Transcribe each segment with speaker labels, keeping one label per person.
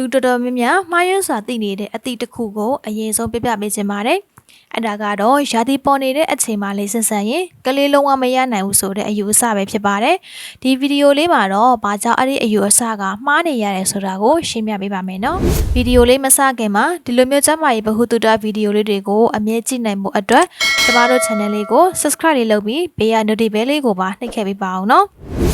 Speaker 1: လူတော်တော်များများမှားယွင်းစွာသိနေတဲ့အသည့်တစ်ခုကိုအရင်ဆုံးပြပြပေးခြင်းပါတယ်။အဲ့ဒါကတော့ရာသီပေါ်နေတဲ့အချိန်မှလေးဆက်ဆံရင်ကလေးလုံးဝမရနိုင်ဘူးဆိုတဲ့အယူအဆပဲဖြစ်ပါတယ်။ဒီဗီဒီယိုလေးမှာတော့ဘာကြောင့်အဲ့ဒီအယူအဆကမှားနေရတယ်ဆိုတာကိုရှင်းပြပေးပါမယ်နော်။ဗီဒီယိုလေးမစခင်မှာဒီလိုမျိုးကျမ်းမာရေးဗဟုသုတဗီဒီယိုလေးတွေကိုအမြဲကြည့်နိုင်မှုအတွက်ကျမတို့ channel လေးကို subscribe လေးလုပ်ပြီးဘေးက notification လေးကိုပါနှိပ်ခဲ့ပေးပါအောင်နော်။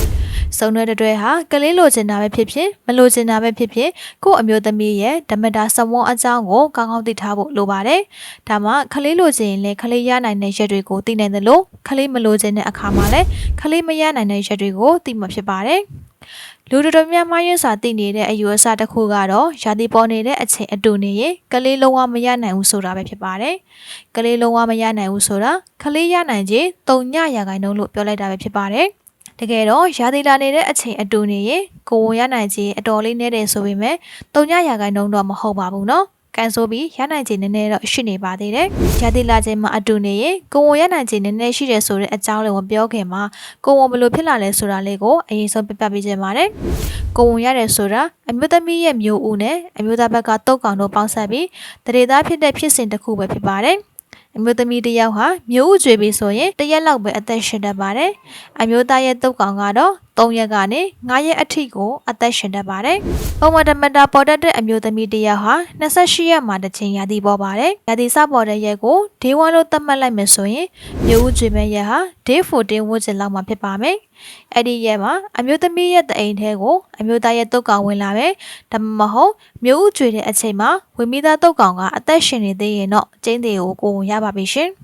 Speaker 1: စုံတွဲတစ်တွဲဟာကလေးလိုချင်တာပဲဖြစ်ဖြစ်မလိုချင်တာပဲဖြစ်ဖြစ်ကို့အမျိုးသမီးရဲ့ဓမ္မတာစဝန်းအကြောင်းကိုကောင်းကောင်းသိထားဖို့လိုပါတယ်။ဒါမှကလေးလိုချင်ရင်လည်းကလေးရနိုင်တဲ့ရက်တွေကိုသိနိုင်တယ်လို့ကလေးမလိုချင်တဲ့အခါမှာလည်းကလေးမရနိုင်တဲ့ရက်တွေကိုသိမှဖြစ်ပါတယ်။လူတော်တော်များများရင်းစွာသိနေတဲ့အယူအဆတစ်ခုကတော့ရာသီပေါ်နေတဲ့အချိန်အတူနေရင်ကလေးလုံးဝမရနိုင်ဘူးဆိုတာပဲဖြစ်ပါတယ်။ကလေးလုံးဝမရနိုင်ဘူးဆိုတာကလေးရနိုင်ခြင်းတုံညရာခိုင်နှုန်းလို့ပြောလိုက်တာပဲဖြစ်ပါတယ်။ တကယ်တော့ရာသီလာနေတဲ့အချိန်အတူနေရင်ကိုယ်ဝန်ရနိုင်ခြင်းအတော်လေးနည်းတယ်ဆိုပေမဲ့တုံညရာခိုင်နှုန်းတော့မဟုတ်ပါဘူးနော်ကန်ဆိုပြီးရနိုင်ခြင်းနည်းနည်းတော့ရှိနေပါသေးတယ်။ရာသီလာခြင်းမှာအတူနေရင်ကိုယ်ဝန်ရနိုင်ခြင်းနည်းနည်းရှိတယ်ဆိုတဲ့အကြောင်းလေးကိုပြောခင်မှာကိုယ်ဝန်ဘယ်လိုဖြစ်လာလဲဆိုတာလေးကိုအရင်ဆုံးပြပြပေးခြင်းပါတယ်။ကိုယ်ဝန်ရတယ်ဆိုတာအမျိုးသမီးရဲ့မျိုးဦးနဲ့အမျိုးသားဘက်ကတုတ်ကောင်တို့ပေါင်းဆက်ပြီးတရေသားဖြစ်တဲ့ဖြစ်စဉ်တစ်ခုပဲဖြစ်ပါတယ်။ အမျိုးသမီးတစ်ယောက်ဟာမျိုးဥကျွေပြီဆိုရင်တစ်ရက်လောက်ပဲအသက်ရှင်တတ်ပါတယ်။အမျိုးသားရဲ့တုတ်ကောင်ကတော့3ရက်ကနေ9ရက်အထိကိုအသက်ရှင်တတ်ပါတယ်။ပုံမှန်ဓမ္မတာပေါ်တတ်တဲ့အမျိုးသမီးတစ်ယောက်ဟာ28ရက်မှာတစ်ချိန်ရာသီပေါ်ပါတယ်။ရာသီစပေါ်တဲ့ရက်ကို day 1လို့သတ်မှတ်လိုက်မယ်ဆိုရင်မျိုးဥကျွေမဲ့ရက်ဟာ day 14ဝန်းကျင်လောက်မှာဖြစ်ပါမယ်။အဲ့ဒီရက်မှာအမျိုးသမီးရဲ့တအိမ်ထဲကိုအမျိုးသားရဲ့တုတ်ကောင်ဝင်လာပဲဒါမှမဟုတ်မျိုးဥကျွေတဲ့အချိန်မှာဝင်းမိသားတုတ်ကောင်ကအသက်ရှင်နေသေးရင်တော့ကျင်းတွေကိုကိုယ်ဝင်ရပါပြီရှင်။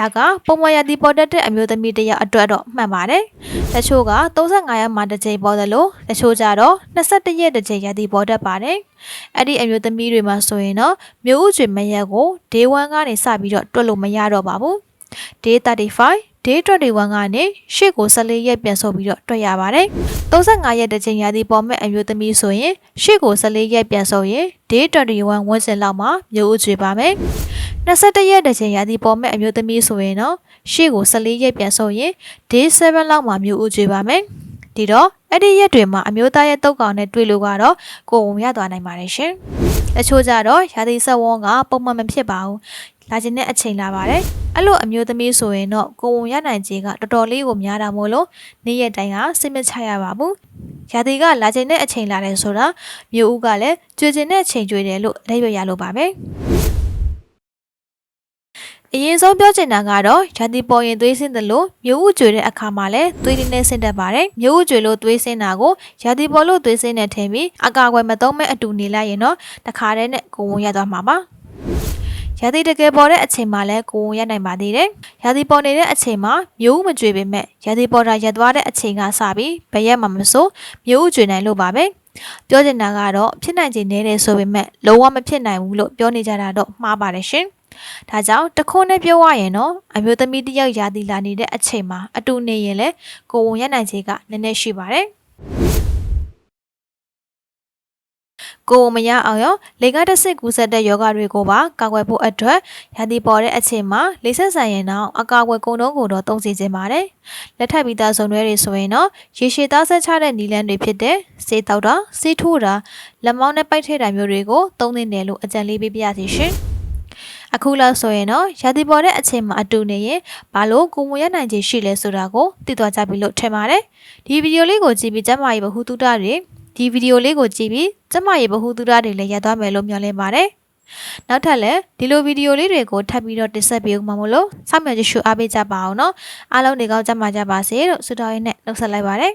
Speaker 1: ဒါကပုံမရတီပေါ်တတ်တဲ့အမျိုးသမီးတယောက်အတွက်တော့မှန်ပါတယ်။တချို့က35ရက်မှတစ်ချိန်ပေါ်တယ်လို့တချို့ကြတော့21ရက်တစ်ချိန်ရတီပေါ်တတ်ပါတယ်။အဲ့ဒီအမျိုးသမီးတွေမှာဆိုရင်တော့မျိုးဥကျွေမရက်ကို day 1ကနေစပြီးတော့တွက်လို့မရတော့ပါဘူး။ day 35 day 21ကနေရှေ့ကို14ရက်ပြန်ဆုပ်ပြီးတော့တွေ့ရပါတယ်။35ရက်တစ်ချိန်ရာသီပေါ်မဲ့အမျိုးသမီးဆိုရင်ရှေ့ကို14ရက်ပြန်ဆုပ်ရင် day 21ဝန်းကျင်လောက်မှာမျိုးဥကျွေပါမယ်။ 21ရက်တစ်ချိန်ရာသီပေါ်မဲ့အမျိုးသမီးဆိုရင်တော့ရှေ့ကို14ရက်ပြန်ဆုပ်ရင် day 7လောက်မှာမျိုးဥကျွေပါမယ်။ဒီတော့အဲ့ဒီရက်တွေမှာအမျိုးသားရဲ့တုတ်ကောင်နဲ့တွေ့လို့ကတော့ကိုယ်ဝင်ရသွားနိုင်ပါတယ်ရှင်။တချို့ကြတော့ရာသီဆက်ဝန်းကပုံမှန်မဖြစ်ပါဘူး။လာခြင်းနဲ့အချိန်လာပါတယ်။အဲ့လိုအမျိုးသမီးဆိုရင်တော့ကိုယ်ဝင်ရနိုင်ခြင်းကတော်တော်လေးကိုများတာမို့လို့နေ့ရက်တိုင်းကစိတ်မချရပါဘူး။ရာသီကလာခြင်းနဲ့အချိန်လာတယ်ဆိုတာမျိုးဦးကလည်းကြွေခြင်းနဲ့အချိန်ကြွေတယ်လို့အဓိပ္ပာယ်ရလို့ပါပဲ။ အရင်ဆုံးပြောချင်တာကတော့ရာသီပေါ်ရင်သွေးဆင်းတယ်လို့မျိုးဥကျွေတဲ့အခါမှာလည်းသွေးရင်းနဲ့ဆင်းတတ်ပါတယ်မျိုးဥကျွေလို့သွေးဆင်းတာကိုရာသီပေါ်လို့သွေးဆင်းနေထင်ပြီးအကာအကွယ်မသုံးမဲ့အတူနေလိုက်ရင်တော့တခါတည်းနဲ့ကိုဝင်ရသွားမှာပါရာသီတကယ်ပေါ်တဲ့အချိန်မှာလည်းကိုဝင်ရနိုင်ပါသေးတယ်။ရာသီပေါ်နေတဲ့အချိန်မှာမျိုးဥမကျွေပေမဲ့ရာသီပေါ်တာရက်သွားတဲ့အချိန်ကစပြီးဘယ်ရက်မှမဆိုမျိုးဥကျွေနိုင်လို့ပါပဲ။ပြောချင်တာကတော့ဖြစ်နိုင်ခြေနည်းတယ်ဆိုပေမဲ့လုံးဝမဖြစ်နိုင်ဘူးလို့ပြောနေကြတာတော့မှားပါတယ်ရှင်။ ဒါကြောင့်တခုနဲ့ပြောရရင်တော့အမျိုးသမီးတယောက်ရာသီလာနေတဲ့အချိန်မှာအတူနေရင်လည်းကိုဝန်ရနိုင်ခြေကနည်းနည်းရှိပါတယ်ကိုမရအောင်ရောလေကတဆစ်ကူးဆက်တဲ့ယောဂတွေကိုပါကာကွယ်ဖို့အတွက်ရာသီပေါ်တဲ့အချိန်မှာလေဆက်ဆန်ရင်တော့အကာအကွယ်ကုံတုံးကိုတော့သုံးစီခြင်းပါတယ်လက်ထပ်ပြီးသားစုံတွေဆိုရင်တော့ရေရှည်သားဆက်ချတဲ့နီလန်းတွေဖြစ်တဲ့စေးတောက်တာစေးထိုးတာလက်မောင်းနဲ့ပိုက်ထည့်တာမျိုးတွေကိုသုံးသင့်တယ်လို့အကြံလေးပေးပြရစီရှင် အခုလောက်ဆိုရင်တော့ရာသီပေါ်တဲ့အချိန်မှာအတူနေရင်ဘာလို့ကိုမရနိုင်ခြေရှိလဲဆိုတာကိုသိသွားကြပြီလို့ထင်ပါတယ်ဒီဗီဒီယိုလေးကိုကြည့်ပြီးကျမရဲ့ဘဟုတုတတွေဒီဗီဒီယိုလေးကိုကြည့်ပြီးကျမရဲ့ဘဟုတုတတွေလည်းရသွားမယ်လို့မျှော်လင့်ပါတယ်နောက်ထပ်လည်းဒီလိုဗီဒီယိုလေးတွေကိုထပ်ပြီးတော့တင်ဆက်ပေးဦးမှာမို့လို့စောင့်မျှော်ကြည့်ရှုအားပေးကြပါအောင်နော်အားလုံးနေကောင်းကြမှာကြပါစေလို့ဆုတောင်းရင်းနဲ့နှုတ်ဆက်လိုက်ပါတယ်